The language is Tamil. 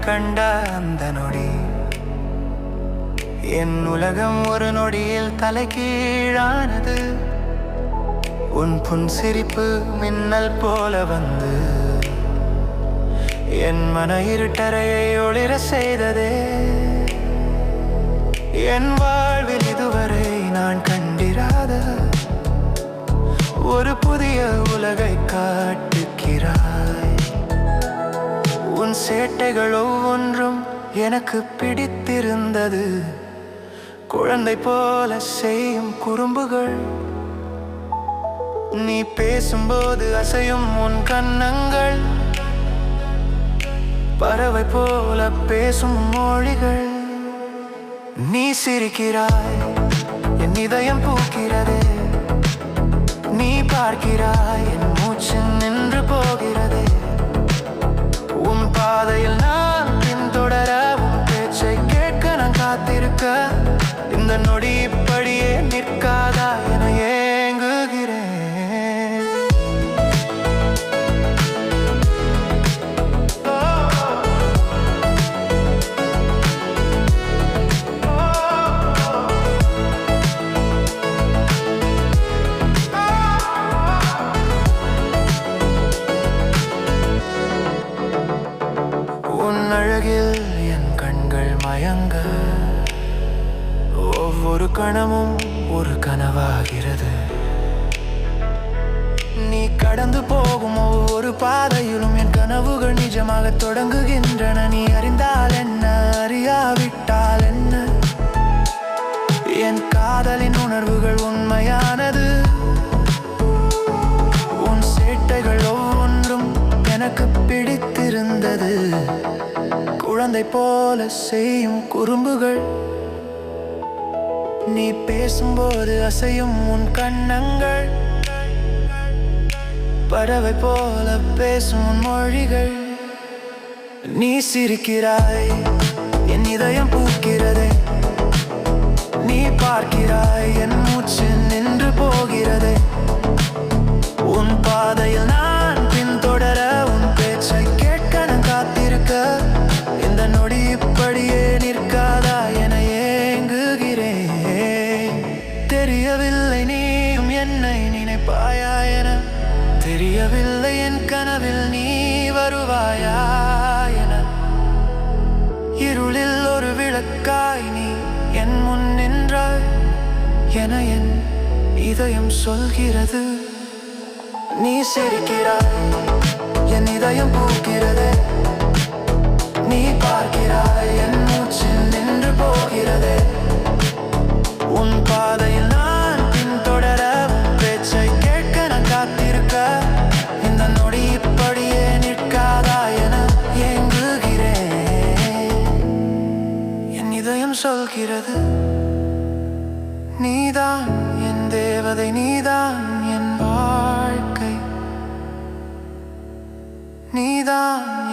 கண்ட அந்த நொடி. என் உலகம் ஒரு நொடியில் தலைகீழானது. உன் புன் சிரிப்பு மின்னல் போல வந்து. என் மன இருட்டறையை ஒளிர செய்ததே. என் வாழ்வில் இதுவரை நான் கண்டிராத. ஒரு புதிய உலகை கா சேட்டைகள் ஒவ்வொன்றும் எனக்கு பிடித்திருந்தது. குழந்தை போல செய்யும் குறும்புகள். நீ பேசும்போது அசையும் உன் கன்னங்கள். பறவை போல பேசும் மொழிகள். நீ சிரிக்கிறாய் என் இதயம் பூக்கிறதே. நீ பார்க்கிறாய் என் மூச்சு நின்று போகிறது. நொடி இப்படியே நிற்காதா என ஏங்குகிறேன். உன் அழகில் என் கண்கள் மயங்க. ஒவ்வொரு கணமும் ஒரு கனவாகிறது. நீ கடந்து போகும் ஒவ்வொரு பாதையிலும் என் கனவுகள் நிஜமாக தொடங்குகின்றன. நீ அறிந்தால் என்ன அறியாவிட்டால் என்ன? என் காதலின் உணர்வுகள் உண்மையானது. உன் சேட்டைகள் ஒவ்வொன்றும் எனக்கு பிடித்திருந்தது. குழந்தை போல செய்யும் குறும்புகள் நீ பேசும்போது அசையும் உன் கண்ணங்கள். பறவை போல பேசும் உன் மொழிகள். நீ சிரிக்கிறாய் என் இதயம் பூக்கிறதே. நீ பார்க்கிறாய் என் மூச்சு வருவாயா என. இருளில் ஒரு விளக்காய் நீ என் முன் நின்றாய் என என் இதயம் சொல்கிறது. நீ சிரிக்கிறாய் என் இதயம் பூக்கிறது. நீ பார்க்கிறாய் என் மூச்சு நின்று போகிறதே. இருக்கிறது. நீதான் என் தேவதை நீதான் என் வாழ்க்கை. நீதான்